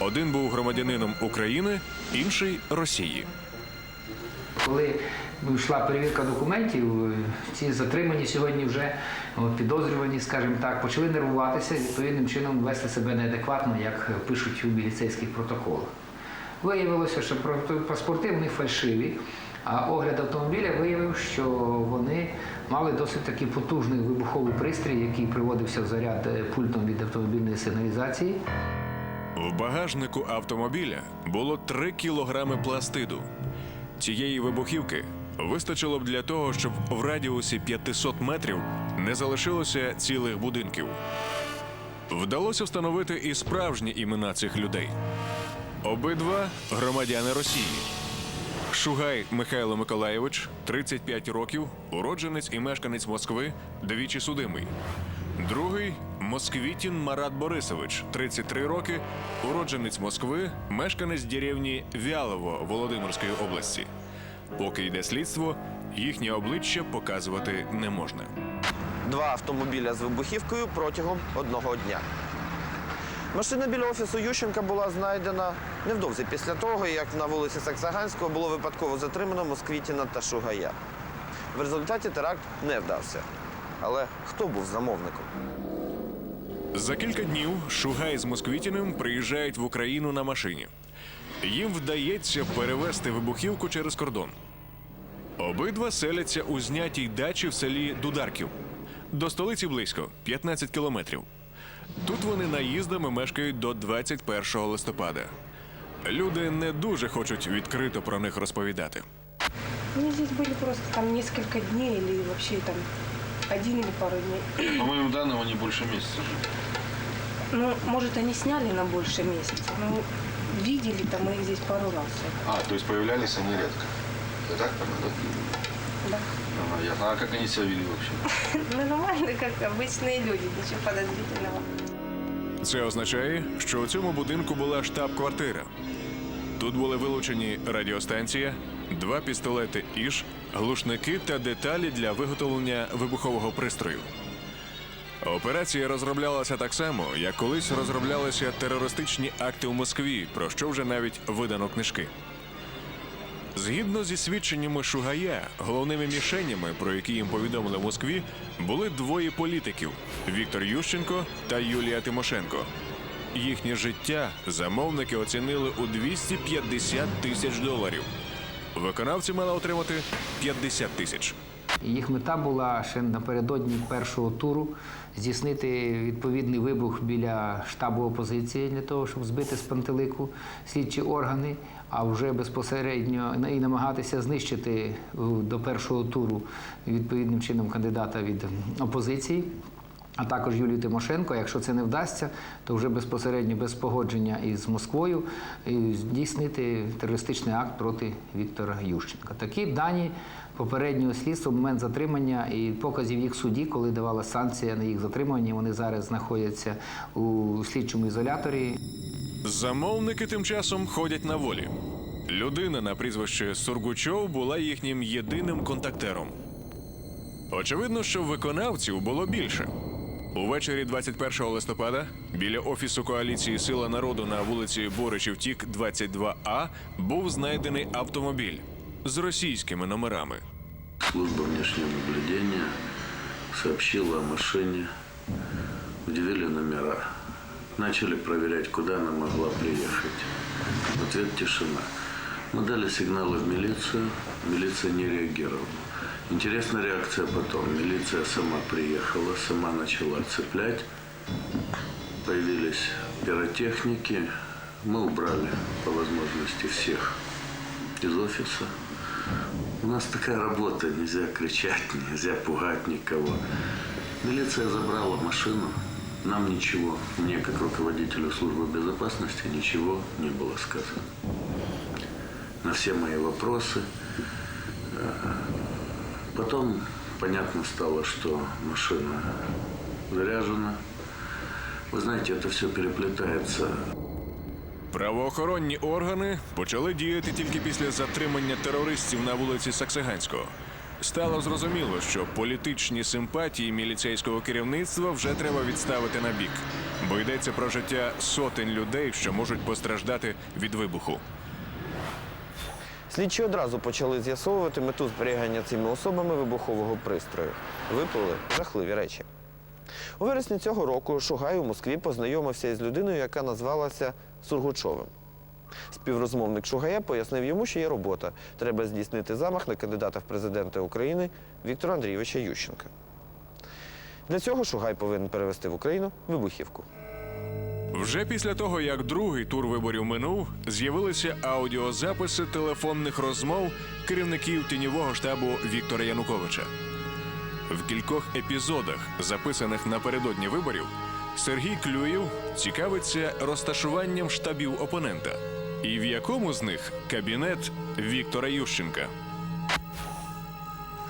Один був громадянином України, інший Росії. Коли йшла перевірка документів, е, ці затримані сьогодні вже підозрювані, скажімо так, почали нервуватися і відповідним чином вести себе неадекватно, як пишуть у міліцейських протоколах. Виявилося, що паспорти в фальшиві, а огляд автомобіля виявив, що вони мали досить таки потужний вибуховий пристрій, який приводився в заряд е, пультом від автомобільної сигналізації. В багажнику автомобіля було 3 кілограми пластиду. Цієї вибухівки вистачило б для того, щоб в радіусі 500 метрів не залишилося цілих будинків. Вдалося встановити і справжні імена цих людей. Обидва громадяни Росії. Шугай Михайло Миколаєвич, 35 років, уродженець і мешканець Москви, двічі судимий. Другий Москвітін Марат Борисович, 33 роки, уродженець Москви, мешканець деревні Вялово Володимирської області. Поки йде слідство, їхнє обличчя показувати не можна. Два автомобіля з вибухівкою протягом одного дня. Машина біля офісу Ющенка була знайдена невдовзі після того, як на вулиці Саксаганського було випадково затримано Москвітіна та Шугая. В результаті теракт не вдався. Але хто був замовником? За кілька днів Шугай з Москвітіним приїжджають в Україну на машині. Їм вдається перевезти вибухівку через кордон. Обидва селяться у знятій дачі в селі Дударків. До столиці близько 15 кілометрів. Тут вони наїздами мешкають до 21 листопада. Люди не дуже хочуть відкрито про них розповідати. Мы здесь были просто там несколько дней или вообще там один или пару дней. По моим данным, они больше месяца жили. Ну, может, они сняли на больше месяца. Ну, видели там мы их здесь пару раз. А, то есть появлялись они редко. Я так понял, да? Да. Ага, ясно. А как они себя вели вообще? Ну, нормально, как обычные люди, ничего подозрительного. Це означає, що у цьому будинку була штаб-квартира. Тут були вилучені радіостанція, два пістолети Іж, глушники та деталі для виготовлення вибухового пристрою. Операція розроблялася так само, як колись розроблялися терористичні акти у Москві, про що вже навіть видано книжки. Згідно зі свідченнями Шугая, головними мішенями, про які їм повідомили в Москві, були двоє політиків Віктор Ющенко та Юлія Тимошенко. Їхнє життя замовники оцінили у 250 тисяч доларів. Виконавці мали отримати 50 тисяч. Їх мета була ще напередодні першого туру здійснити відповідний вибух біля штабу опозиції для того, щоб збити з пантелику слідчі органи, а вже безпосередньо і намагатися знищити е, до першого туру відповідним чином кандидата від опозиції. А також Юлію Тимошенко, якщо це не вдасться, то вже безпосередньо без погодження із Москвою здійснити терористичний акт проти Віктора Ющенка. Такі дані попереднього слідства, момент затримання і показів їх суді, коли давала санкція на їх затримання. Вони зараз знаходяться у слідчому ізоляторі. Замовники тим часом ходять на волі. Людина на прізвище Сургучов була їхнім єдиним контактером. Очевидно, що виконавців було більше. Увечері 21 листопада біля офісу коаліції Сила народу на вулиці Боричів Тік 22А був знайдений автомобіль з російськими номерами. Служба внешнего наблюдения сообщила о машине, удивили номера. Начали проверять, куда она могла приехать. В ответ тишина. Мы дали сигналы в милицию, милиция не реагировала. Интересная реакция потом. Милиция сама приехала, сама начала цеплять. Появились пиротехники. Мы убрали по возможности всех из офиса. У нас такая работа, нельзя кричать, нельзя пугать никого. Милиция забрала машину, нам ничего, мне как руководителю службы безопасности ничего не было сказано. На все мои вопросы. э, Потом понятно стало, что машина заряжена. Вы знаете, это все переплетается Правоохоронні органи почали діяти тільки після затримання терористів на вулиці Саксаганського. стало зрозуміло, що політичні симпатії міліцейського керівництва вже треба відставити на бік, бо йдеться про життя сотень людей, що можуть постраждати від вибуху. Слідчі одразу почали з'ясовувати мету зберігання цими особами вибухового пристрою. Виплили жахливі речі. У вересні цього року Шугай у Москві познайомився із людиною, яка назвалася Сургучовим. Співрозмовник Шугая пояснив йому, що є робота. Треба здійснити замах на кандидата в президенти України Віктора Андрійовича Ющенка. Для цього Шугай повинен перевести в Україну вибухівку. Вже після того, як другий тур виборів минув, з'явилися аудіозаписи телефонних розмов керівників тіньового штабу Віктора Януковича. В кількох епізодах, записаних напередодні виборів, Сергій Клюєв цікавиться розташуванням штабів опонента. І в якому з них кабінет Віктора Ющенка.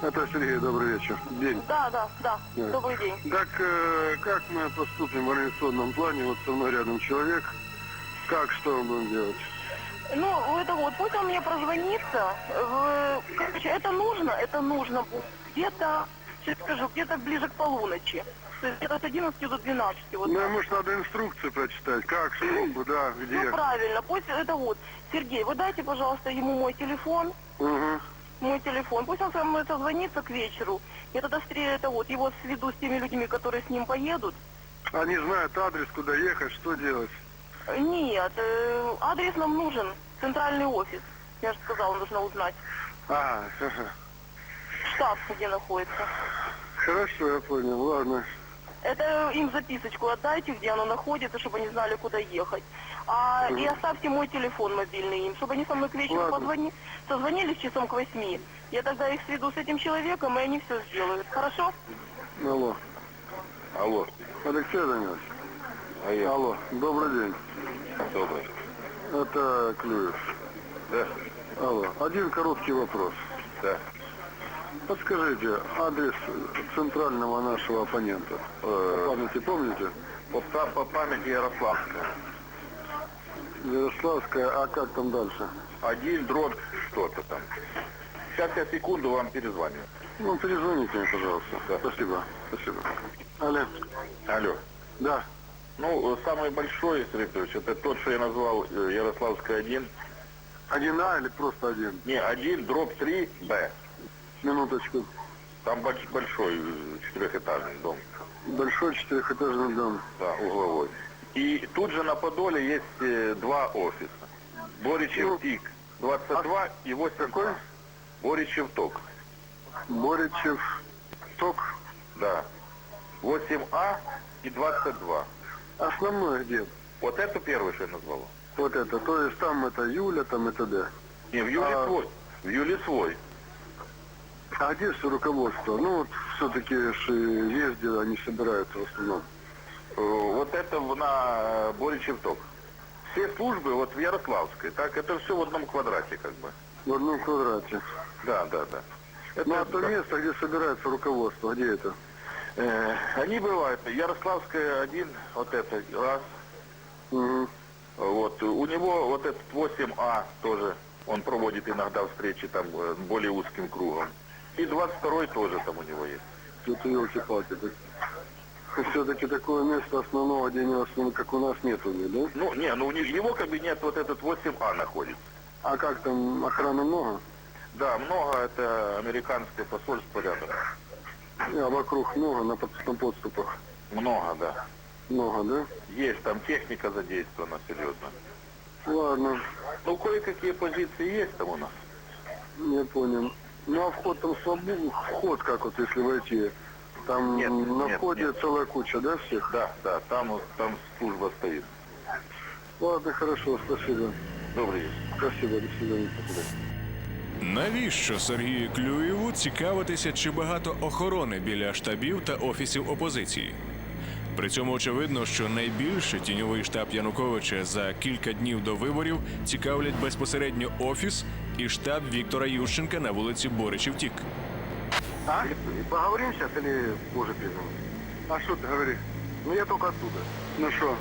Это Сергей, добрый вечер. День. Да, да, да. Добрый день. Так, э, как мы поступим в организационном плане? Вот со мной рядом человек. Как, что мы будем делать? Ну, это вот, пусть он мне прозвонится. В- Короче, это нужно, это нужно где-то, сейчас скажу, где-то ближе к полуночи. То есть где-то с 11 до 12. Вот Ну, так. может, надо инструкцию прочитать. Как, что, Ну, где. правильно, пусть это вот. Сергей, вы дайте, пожалуйста, ему мой телефон. Угу. Мой телефон. Пусть он со мной созвонится к вечеру. Я тогда встретил это вот, его сведу с теми людьми, которые с ним поедут. Они знают адрес, куда ехать, что делать. Нет, э, адрес нам нужен. Центральный офис. Я же сказала, нужно узнать. Ага, ага. Штаб где находится. Хорошо, я понял. Ладно. Это им записочку отдайте, где оно находится, чтобы они знали, куда ехать. А, и оставьте мой телефон мобильный им, чтобы они со мной к вечеру Ладно. позвони, созвонились часом к восьми. Я тогда их сведу с этим человеком, и они все сделают. Хорошо? Алло. Алло. Алексей Данилович. А я? Алло. Добрый день. Добрый. Это Клюев. Да. Алло. Один короткий вопрос. Да. Подскажите, адрес центрального нашего оппонента. По памяти помните? По, по памяти Ярославская. Ярославская, а как там дальше? Один дробь что-то там. Сейчас я секунду вам перезвоню. Ну, перезвоните мне, пожалуйста. Да. Спасибо. Спасибо. Алло. Алло. Да. Ну, э, самый большой, Петрович, это тот, что я назвал э, Ярославская 1. Один А или просто один? Не, 1, дробь 3, Б. Минуточку. Там больш- большой четырехэтажный дом. Большой четырехэтажный дом. Да, угловой. И тут же на Подоле есть э, два офиса. Боричев Ну, ТИК 22 и 8 какой? Боричев ТОК. Боричев. Ток. Да. 8А и 22. Основной где? Вот это первый, что я назвал. Вот это. То есть там это Юля, там это Д. Не, в Юле А- свой. В Юле свой. А где все руководство? Ну, вот все-таки ездят, они собираются в основном. Э, Вот это на э, Боричев ТОК. Все службы вот в Ярославской. Так, это все в одном квадрате как бы. В одном квадрате. Да, да, да. Это, Ну, а то да. место, где собирается руководство, где это? Э, они бывают. Ярославская один, вот это раз. Угу. Вот. У него вот этот 8А тоже, он проводит иногда встречи там э, более узким кругом. И 22 тоже там у него есть. Это елки-палки. Все-таки такое место основного, где не основного, как у нас, нету, да? Ну, не, ну у них- его кабинет вот этот 8А находится. А как там, охраны много? Да, много, это американское посольство рядом. А вокруг много, на, под- на подступах. Много, да. Много, да? Есть, там техника задействована серьезно. Ладно, Ну, кое-какие позиции есть там у нас. я понял. Ну, а вход там свободный? Вход как вот, если войти? Там Нет, на нет, входе нет. целая куча, да, всех? Да, да, там, вот- там служба стоит. Ладно, хорошо, спасибо. Добрый день. Спасибо, до свидания. Навіщо Сергію Клюєву цікавитися, чи багато охорони біля штабів та офісів опозиції? При цьому очевидно, що найбільше тіньовий штаб Януковича за кілька днів до виборів цікавлять безпосередньо офіс і штаб Віктора Ющенка на вулиці Боричів Тік. А? Поговорим сейчас или позже перезвоним? А что ты говоришь? Ну я только оттуда. Ну что?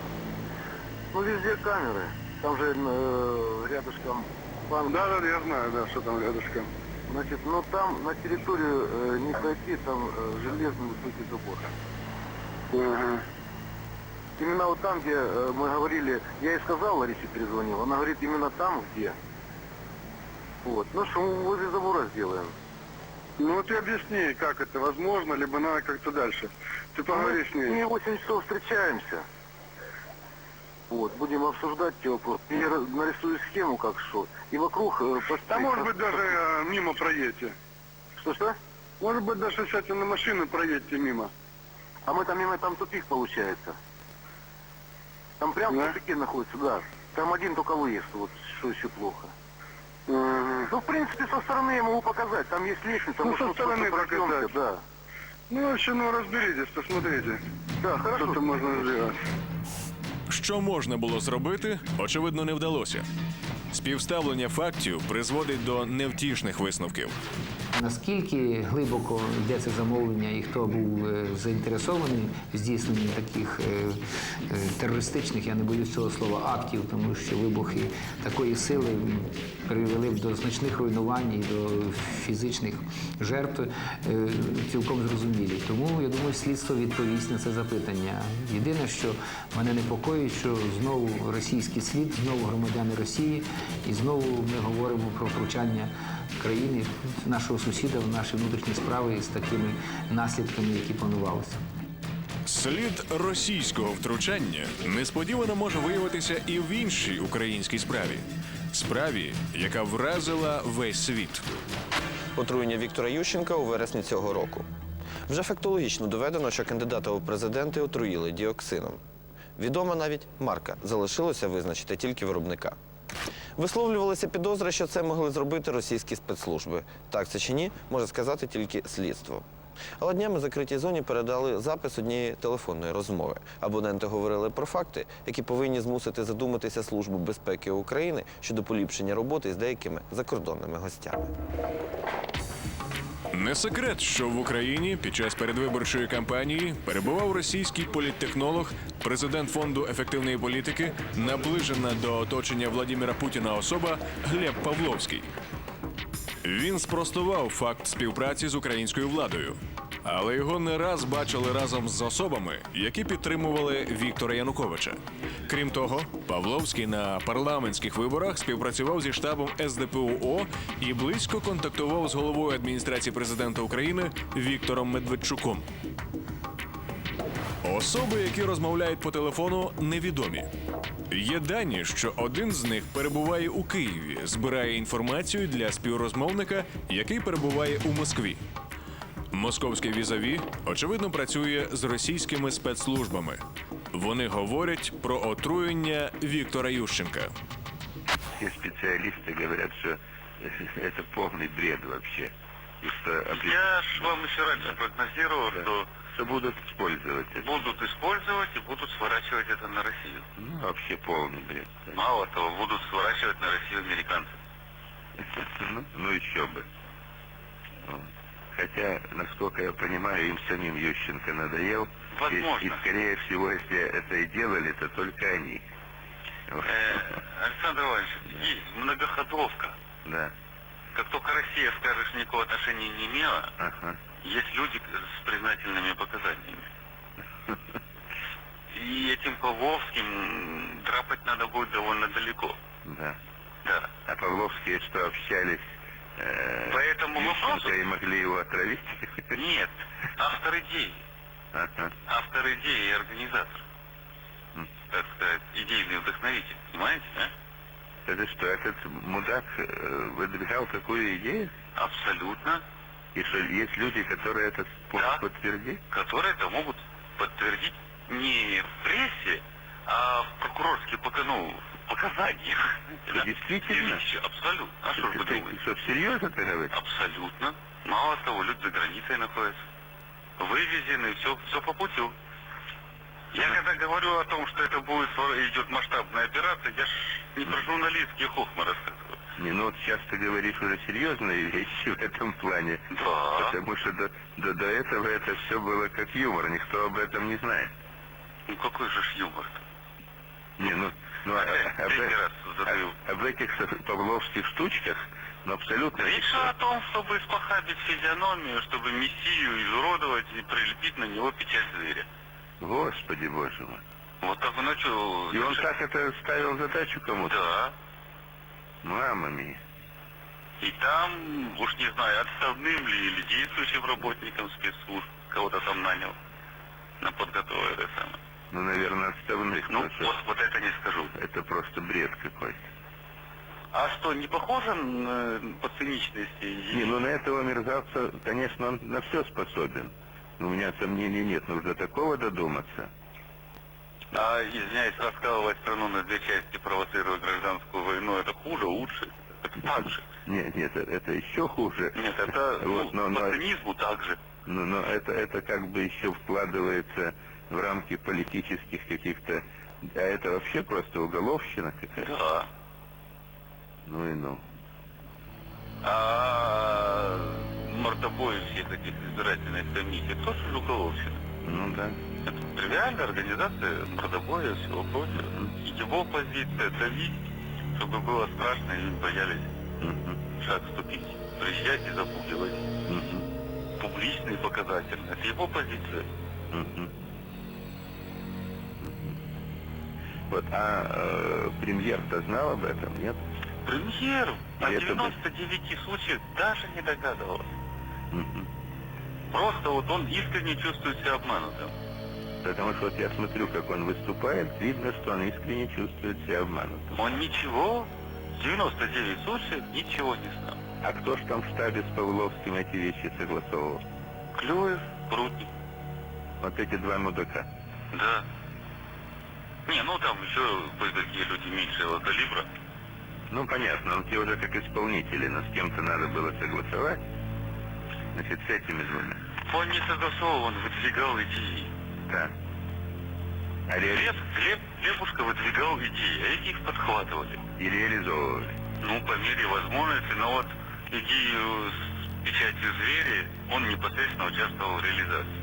Ну везде камеры. Там же э, рядышком... Да, да, я знаю, да, что там рядышком. Значит, ну там на территорию э, не пройти, там э, железный высокий забор. Именно вот там, где э, мы говорили, я и сказал, Ларисе перезвонил, она говорит, именно там, где. Вот. Ну что, мы возле забора сделаем. Ну вот и объясни, как это возможно, либо надо как-то дальше. Ты поговори с Мы ней. в 8 часов встречаемся. Вот, будем обсуждать эти вопросы. Я нарисую схему, как что. И вокруг... э, А может быть даже э, мимо проедете. Что-что? Может быть даже сядьте на машину и проедете мимо. А мы там мимо, там тупик получается. Там прям Да? в тупике находится, да. Там один только выезд, вот что еще плохо. Ну, в принципе, со стороны я могу показать. Там есть лестница, Ну, мы со тут стороны просто пройдемся, показать. Да. Ну, вообще, ну разберитесь, посмотрите. Да, хорошо. Что-то можно сделать. Що можна було зробити, очевидно, не вдалося. Співставлення фактів призводить до невтішних висновків. Наскільки глибоко йде це замовлення і хто був е, заінтересований в здійсненні таких е, е, терористичних, я не боюсь цього слова, актів, тому що вибухи такої сили привели б до значних руйнувань і до фізичних жертв, цілком зрозумілі. Тому я думаю, слідство відповість на це запитання. Єдине, що мене непокоїть, що знову російський слід, знову громадяни Росії, і знову ми говоримо про втручання країни, нашого сусіда в наші внутрішні справи з такими наслідками, які планувалися. Слід російського втручання несподівано може виявитися і в іншій українській справі справі, яка вразила весь світ. Отруєння Віктора Ющенка у вересні цього року. Вже фактологічно доведено, що кандидата у президенти отруїли діоксином. Відома навіть марка залишилося визначити тільки виробника. Висловлювалися підозри, що це могли зробити російські спецслужби. Так це чи ні, може сказати тільки слідство. Але днями закритій зоні передали запис однієї телефонної розмови. Абоненти говорили про факти, які повинні змусити задуматися Службу безпеки України щодо поліпшення роботи з деякими закордонними гостями. Не секрет, що в Україні під час передвиборчої кампанії перебував російський політтехнолог, президент фонду ефективної політики, наближена до оточення Владіміра Путіна особа Глеб Павловський. Він спростував факт співпраці з українською владою, але його не раз бачили разом з особами, які підтримували Віктора Януковича. Крім того, Павловський на парламентських виборах співпрацював зі штабом СДПУО і близько контактував з головою адміністрації президента України Віктором Медведчуком. Особи, які розмовляють по телефону, невідомі. Є дані, що один з них перебуває у Києві, збирає інформацію для співрозмовника, який перебуває у Москві. Московське візаві, очевидно, працює з російськими спецслужбами. Вони говорять про отруєння Віктора Ющенка. Все специалисты говорят, что это полный бред вообще. И что Я ж вам еще раньше прогнозировал, что что будут использовать это. будут использовать и будут сворачивать это на Россию. Ну, вообще полный бред. Мало того, будут сворачивать на Россию американцы. Ну, ну еще бы. Хотя, насколько я понимаю, им самим Ющенко надоел. Возможно. И, и, скорее всего, если это и делали, то только они. Э, Александр Иванович, есть многоходовка. Да. Как только Россия скажет, что никакого отношения не имела, Ага. есть люди с признательными показаниями. И этим Павловским драпать надо будет довольно далеко. Да. Да. А Павловские что, общались э, По этому с Ющенко вопросу? и могли его отравить? Нет, автор идеи. Ага. Автор идеи и организатор. М. Так сказать, идейный вдохновитель. Понимаете, да? Это что, этот мудак э, выдвигал такую идею? Абсолютно. И что есть люди, которые это Да. подтвердить? Которые это могут подтвердить не в прессе, а в прокурорских пока, ну, показаниях. Что, действительно? Юридически, Абсолютно. А что ж вы думаете? Что, всерьез это говоришь? Абсолютно. Мало того, люди за границей находятся. Вывезены, все, все по путю. Я когда говорю о том, что это будет идет масштабная операция, я ж не про журналистские хохмы рассказываю. Не, ну вот сейчас ты говоришь уже серьезные вещи в этом плане. Да. Потому что до, до, до этого это все было как юмор, никто об этом не знает. Ну какой же ж юмор-то? Не, ну, ну а- Опять об, третий э- задаю. об этих павловских штучках Ну, абсолютно. Речь шла о том, чтобы испохабить физиономию, чтобы мессию изуродовать и прилепить на него печать зверя. Господи, боже мой. Вот так он начал... И он так это ставил задачу кому-то? Да. Мама мия. И там, уж не знаю, отставным ли или действующим работникам спецслужб, кого-то там нанял на подготовку это самое. Ну, наверное, отставных. Ну, что вот, вот это не скажу. Это просто бред какой-то. А что, не похоже на, по циничности? Не, ну на этого мерзавца, конечно, он на все способен. Но у меня сомнений нет, нужно такого додуматься. А, извиняюсь, раскалывать страну на две части, провоцируя гражданскую войну, это хуже, лучше? Это так же. Нет, нет, э- это еще хуже. Нет, это Вот, ну, но- по но- цинизму так же. Ну, но это, это как бы еще вкладывается в рамки политических каких-то... А это вообще просто уголовщина какая-то. Да. Ну и ну. А мордобои всех этих избирательных комиссий тоже же уголовщина. Ну да. Это тривиальная организация мордобоя всего прочего. Его позиция давить, чтобы было страшно и боялись Мгм, шаг ступить. Приезжать и запугивать. мгм, Публично и показательно. Это его позиция. мгм. Вот, а э, премьер-то знал об этом, нет? Премьер И о это 99 случаях даже не догадывался. Мгм. Просто вот он искренне чувствует себя обманутым. Потому что вот я смотрю, как он выступает, видно, что он искренне чувствует себя обманутым. Он ничего, 99 случаев ничего не знал. А кто ж там в штабе с Павловским эти вещи согласовывал? Клюев, Прутник. Вот эти два мудака. Да. Не, ну там еще кое-какие люди меньшего калибра. Ну, понятно, он те уже как исполнители, но с кем-то надо было согласовать. Значит, с этими двумя. Он не согласован, выдвигал идеи. Да. А реали... Глеб, Глеб, Глебушка выдвигал идеи, а эти их подхватывали. И реализовывали. Ну, по мере возможности, но вот идею с печатью звери, он непосредственно участвовал в реализации.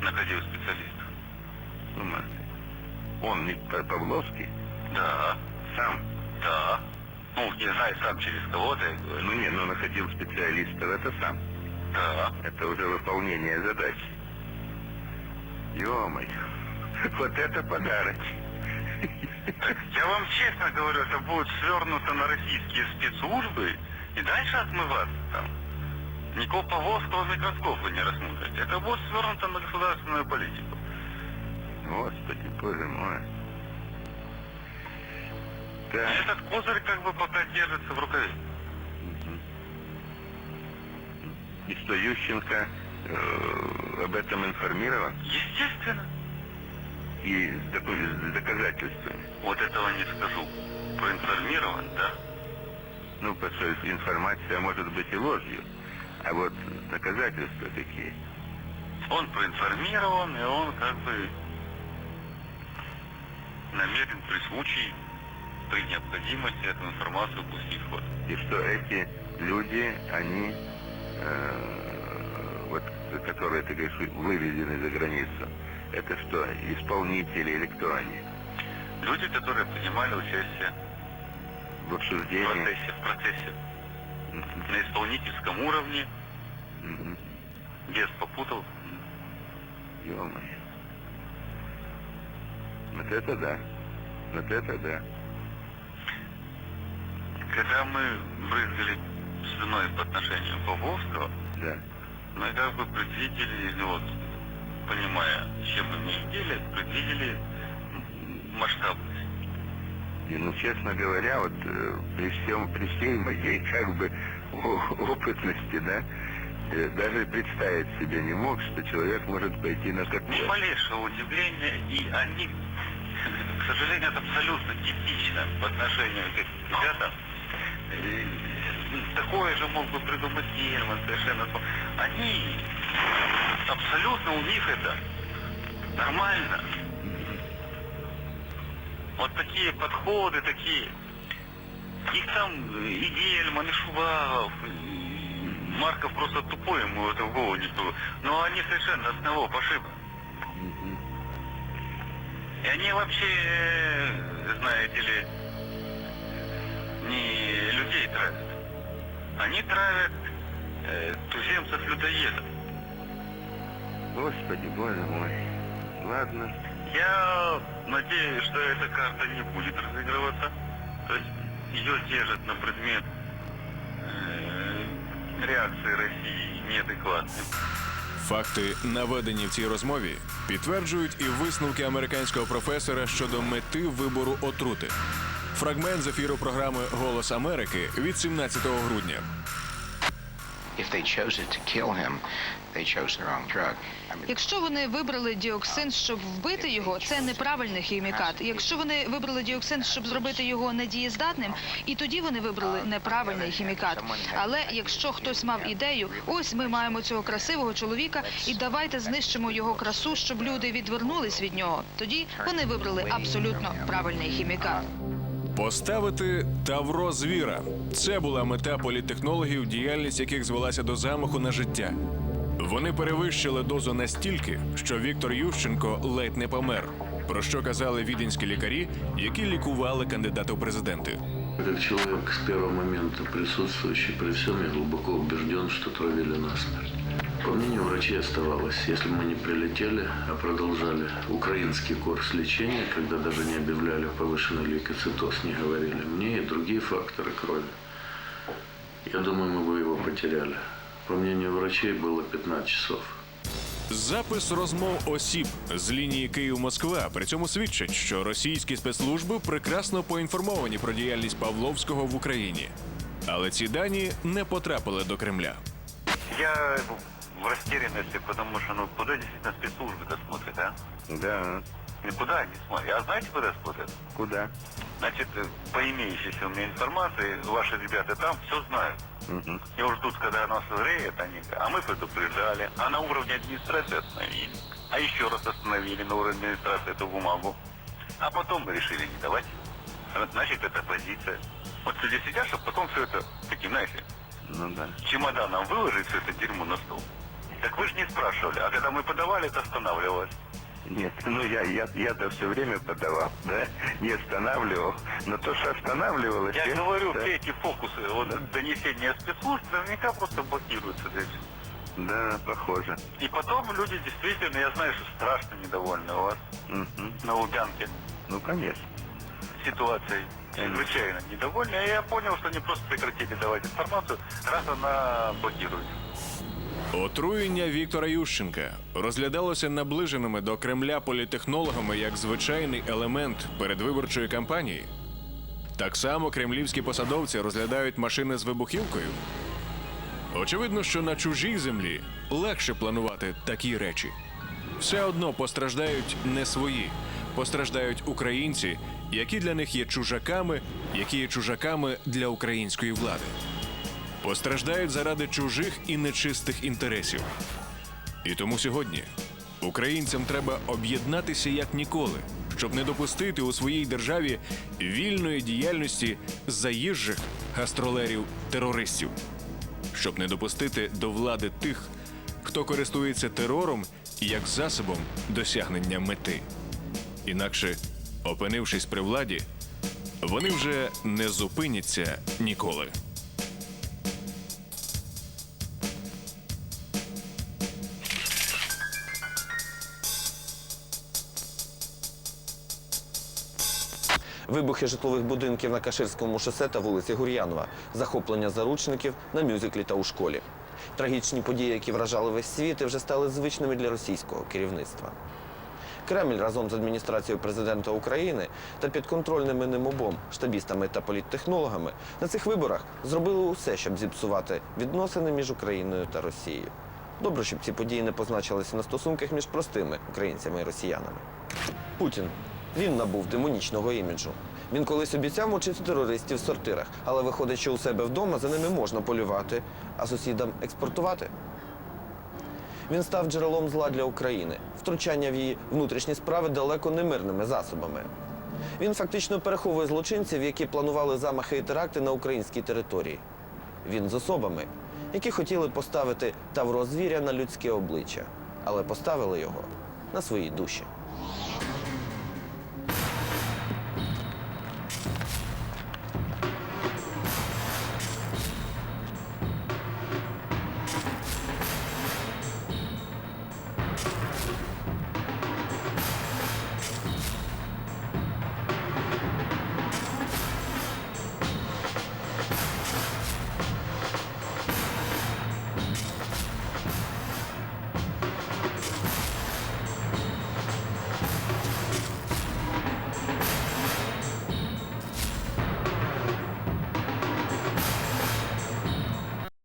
Находил специалистов. Ну, ма- Он не Павловский? Да, Сам. да. Ну, не знаю, сам через кого-то. Ну, нет, но находил специалистов, это сам. Да. Это уже выполнение задач. Ё-моё. Вот это подарок. Я вам честно говорю, это будет свернуто на российские спецслужбы и дальше отмываться там. Никакого повозского микроскопа не рассмотрите. Это будет свернуто на государственную политику. Господи, боже мой. Да. Этот козырь как бы пока держится в рукаве. Мгм. И что, Ющенко э, об этом информирован? Естественно. И с, доку- с доказательствами? Вот этого не скажу. Проинформирован, да. Ну, потому что информация может быть и ложью. А вот доказательства какие? Он проинформирован, и он как бы намерен при случае, при необходимости эту информацию пустить в ход. И что эти люди, они, э, вот, которые, ты говоришь, выведены за границу, это что, исполнители или кто они? Люди, которые принимали участие В в обсуждении? процессе, в процессе Мгм, на исполнительском уровне, мгм. без попутал. Ё-моё. Вот это да. Вот это да. Когда мы брызгали слюной по отношению Павловского, Да. мы как бы предвидели, ну вот, понимая, с чем мы имеем дело, предвидели масштабность. И, ну, честно говоря, вот э, при всем, при всей моей как бы опытности, да, э, даже представить себе не мог, что человек может пойти на Ни такое. малейшего удивления, и они, к сожалению, это абсолютно типично по отношению к ребятам. И Такое же мог бы придумать Гельман совершенно. Они абсолютно у них это нормально. Вот такие подходы, такие. Их там и Гельман, и Шувалов, и Марков просто тупой, ему это в голову не было. Но они совершенно одного пошиба. И они вообще, э, знаете ли, не людей тратят. Они травят э, туземцев-людоедов. Господи, боже мой. Ладно. Я надеюсь, что эта карта не будет разыгрываться. То есть ее держат на предмет э, реакции России неадекватной. Факти, наведені в цій розмові, підтверджують і висновки американського професора щодо мети вибору отрути. Фрагмент з ефіру програми Голос Америки від 17 грудня. Якщо вони вибрали діоксин, щоб вбити його, це неправильний хімікат. Якщо вони вибрали діоксин, щоб зробити його недієздатним, і тоді вони вибрали неправильний хімікат. Але якщо хтось мав ідею, ось ми маємо цього красивого чоловіка, і давайте знищимо його красу, щоб люди відвернулись від нього. Тоді вони вибрали абсолютно правильний хімікат. Поставити тавро звіра. Це була мета політтехнологів, діяльність яких звелася до замаху на життя. Вони перевищили дозу настільки, що Віктор Ющенко ледь не помер. Про що казали віденські лікарі, які лікували кандидата у президенти. Как человек с первого момента присутствующий при всем, я глубоко убежден, что травили насмерть. По мнению врачей оставалось, если бы мы не прилетели, а продолжали украинский курс лечения, когда даже не объявляли повышенный лейкоцитоз, не говорили мне и другие факторы крови, я думаю, мы бы его потеряли. По мнению врачей, было 15 часов. Запис розмов осіб з лінії Київ-Москва при цьому свідчить, що російські спецслужби прекрасно поінформовані про діяльність Павловського в Україні. Але ці дані не потрапили до Кремля. Я в растерянности, потому что, ну, куда действительно спецслужбы-то смотрят, а? Да. Никуда они смотрят. А знаете, куда смотрят? Куда? Значит, э, по имеющейся у меня информации, ваши ребята там все знают. Мгм. И уж ждут, когда оно созреет, они, а мы предупреждали, а на уровне администрации остановили. А еще раз остановили на уровне администрации эту бумагу. А потом мы решили не давать. Значит, это позиция. Вот люди сидят, чтобы потом все это таким, знаете, Ну да. чемоданом выложить все это дерьмо на стол. Так вы же не спрашивали, а когда мы подавали, это останавливалось. Нет, ну я, я, я-то все время подавал, да, не останавливал. Но то, что останавливалось... Я э, говорю, да, все эти фокусы, вот Да. донесения спецслужб наверняка просто блокируются здесь. Да, похоже. И потом люди действительно, я знаю, что страшно недовольны у вас Мгм. на Лубянке Ну, конечно. ситуацией. Чрезвычайно недовольны. И я понял, что они просто прекратили давать информацию, раз она блокирует. Отруєння Віктора Ющенка розглядалося наближеними до Кремля політехнологами як звичайний елемент передвиборчої кампанії. Так само кремлівські посадовці розглядають машини з вибухівкою. Очевидно, що на чужій землі легше планувати такі речі. Все одно постраждають не свої, постраждають українці, які для них є чужаками, які є чужаками для української влади постраждають заради чужих і нечистих інтересів. І тому сьогодні українцям треба об'єднатися як ніколи, щоб не допустити у своїй державі вільної діяльності заїжджих гастролерів терористів, щоб не допустити до влади тих, хто користується терором як засобом досягнення мети. Інакше, опинившись при владі, вони вже не зупиняться ніколи. Вибухи житлових будинків на Каширському шосе та вулиці Гур'янова, захоплення заручників на мюзиклі та у школі. Трагічні події, які вражали весь світ, і вже стали звичними для російського керівництва. Кремль разом з адміністрацією президента України та підконтрольними ним обом штабістами та політтехнологами на цих виборах зробили усе, щоб зіпсувати відносини між Україною та Росією. Добре, щоб ці події не позначилися на стосунках між простими українцями і росіянами. Путін він набув демонічного іміджу. Він колись обіцяв мочити терористів в сортирах, але виходить, що у себе вдома за ними можна полювати, а сусідам експортувати. Він став джерелом зла для України, втручання в її внутрішні справи далеко не мирними засобами. Він фактично переховує злочинців, які планували замахи і теракти на українській території. Він з особами, які хотіли поставити тавро звіря на людське обличчя, але поставили його на свої душі.